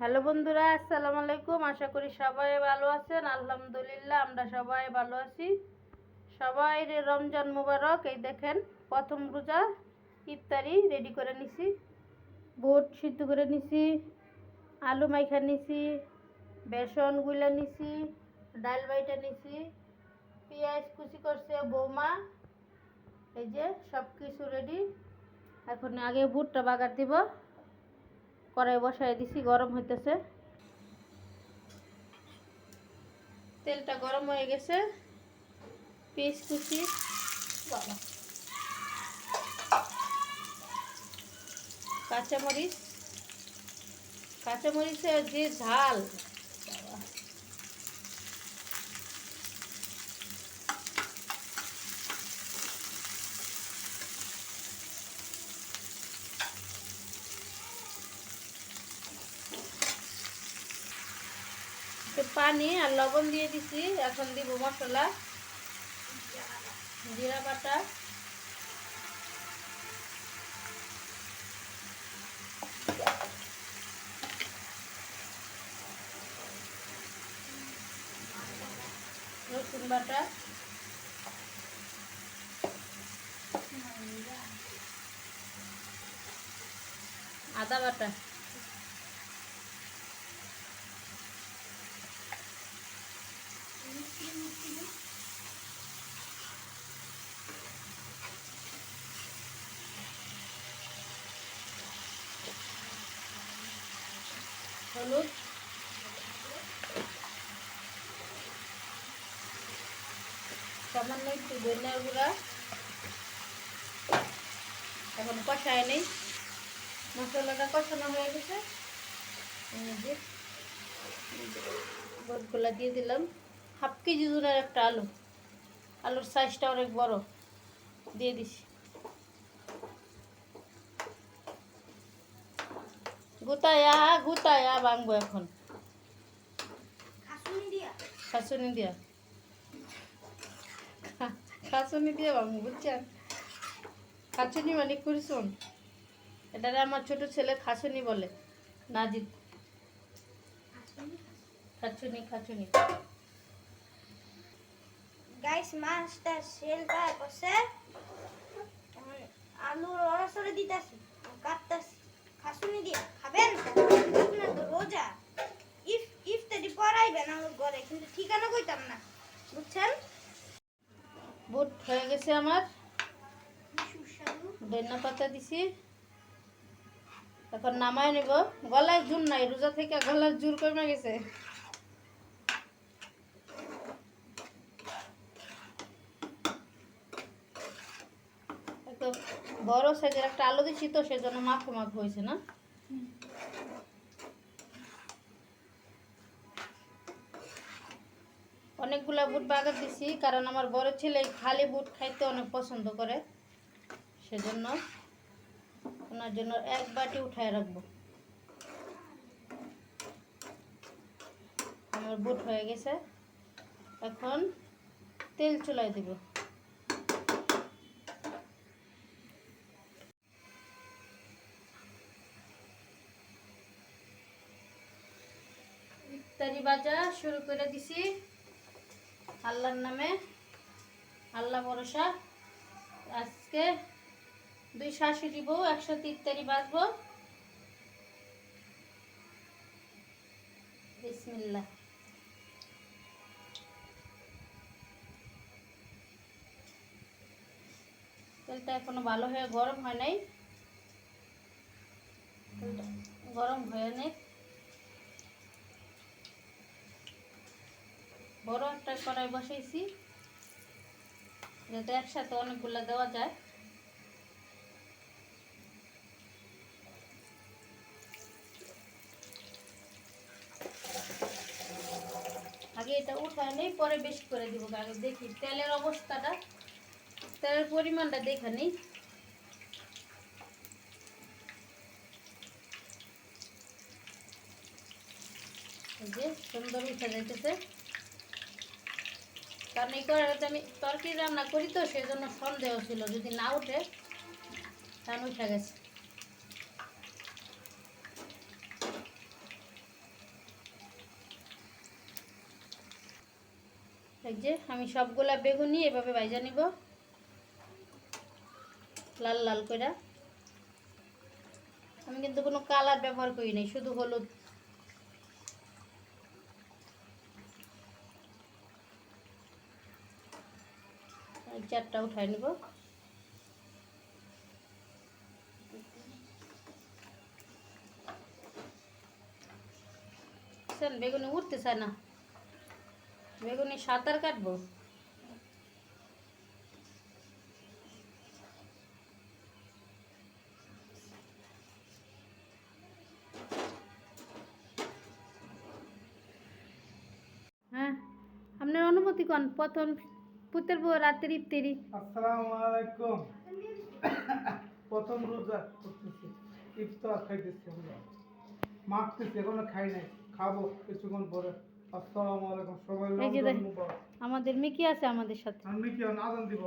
Hello বন্ধুরা, আসসালামু আলাইকুম। আশা করি সবাই ভালো আছেন। আলহামদুলিল্লাহ, আমরা সবাই ভালো আছি। সবাই রমজান মুবারক। এই দেখেন, প্রথম রোজা, ইফতারি রেডি করে নিছি। বুট সিদ্ধ করে নিছি, আলু মাইখা নিছি, বেসনগুলা নিছি, ডাল বাইটা নিছি, পেঁয়াজ কুচি করছে বৌমা। এই যে সব কিছু রেডি এখন আগে বুটটা বাগার দিব। কড়াই বসাই দিছি, গরম হইতেছে। তেলটা গরম হয়ে গেছে। পেঁয়াজ কুচি। কাঁচামরিচ। কাঁচামরিচের যে ঝাল পানি আর লবণ দিয়ে দিছি। এখন দিব মশলা জিরা বাটা। রসুন বাটা। আদা বাটা। হলুদ সামান্য একটু ধনিয়া গুঁড়া। এখন কষায় নেই। মশলাটা কষানো হয়ে গেছে। বোটগুলা দিয়ে দিলাম। হাফ কেজি জনের একটা আলু। আলুর সাইজটা অনেক বড়। দিয়ে দিছি গুতায়া গুতায়া ভাঙবো এখন। খাসুনি দিয়া। খাসুনি দিয়ে। ভাঙবো বুঝছেন? খাচুনি মানে কুরসুন এটারে আমার ছোট ছেলে খাসুনি বলে নাজিদ। খাচুনি খাচুনি গাইস মাছটা সেলটা করছে আলু রসরে দিতাছি কাটতাছি। খাসুনি দিয়া। কিন্তু ঠিকানা কইতাম না বুঝছেন? বুট হয়ে গেছে আমার। সুস্বাদু। পাতা দিছি। এখন নামাই নেব। গলায় জুর নাই রোজা থেকে গলার জোর কমে গেছে। বড় সাইজের একটা আলু দিছি তো সেজন্য মাখো মাখো হয়েছে না? অনেকগুলা বুট বাগার দিছি, কারণ আমার বড় ছেলে খালি বুট খাইতে অনেক পছন্দ করে। সেজন্য ওনার জন্য এক বাটি উঠায় রাখব। আমার বুট হয়ে গেছে। এখন তেল চুলাই দিব। ইফতারি বাজা শুরু করে দিছি। আল্লাহর নামে আল্লাহ ভরসা। আজকে দুই শাশুড়ি বউ একশো ইত্যাদি বাঁচবো। বিসমিল্লাহ। তেলটা এখনও ভালো হয়ে গরম হয় নাই। গরম হয়ে নেই। বড় একটা কড়াই বসাইছি। যাতে একসাথে অনেকগুলো দেওয়া যায়। আগে এটা উঠায় নেই, পরে বেশি করে দিব আগে দেখি তেলের অবস্থাটা, তেলের পরিমাণটা দেখে নিই। যে সুন্দর উঠে যাইতেছে। কারণ এই কড়াইতে আমি তরকি রান্না করি তো সেই জন্য সন্দেহ ছিল। যদি না উঠে, তাহলে উঠে গেছে। যে, আমি সবগুলা বেগুনি এভাবে বাইজা নিব। লাল লাল করে আমি কিন্তু কোনো কালার ব্যবহার করি নাই, শুধু হলুদ। চারটা উঠাই নিব। বেগুনি উঠতে চায় না। বেগুনি সাঁতার কাটবো? হ্যাঁ আপনার অনুমতি কোন? প্রথম পুতের বউ রাতের ইফতারি। আসসালামু আলাইকুম। প্রথম রোজা করতেছি ইফতার খাইতেছি আমরা। মাখতেছি এখনও খাই নাই খাব কিছুক্ষণ পরে। আসসালামু আলাইকুম সবাই আমাদের মিকি আছে আমাদের সাথে। আমি কি আজান দিব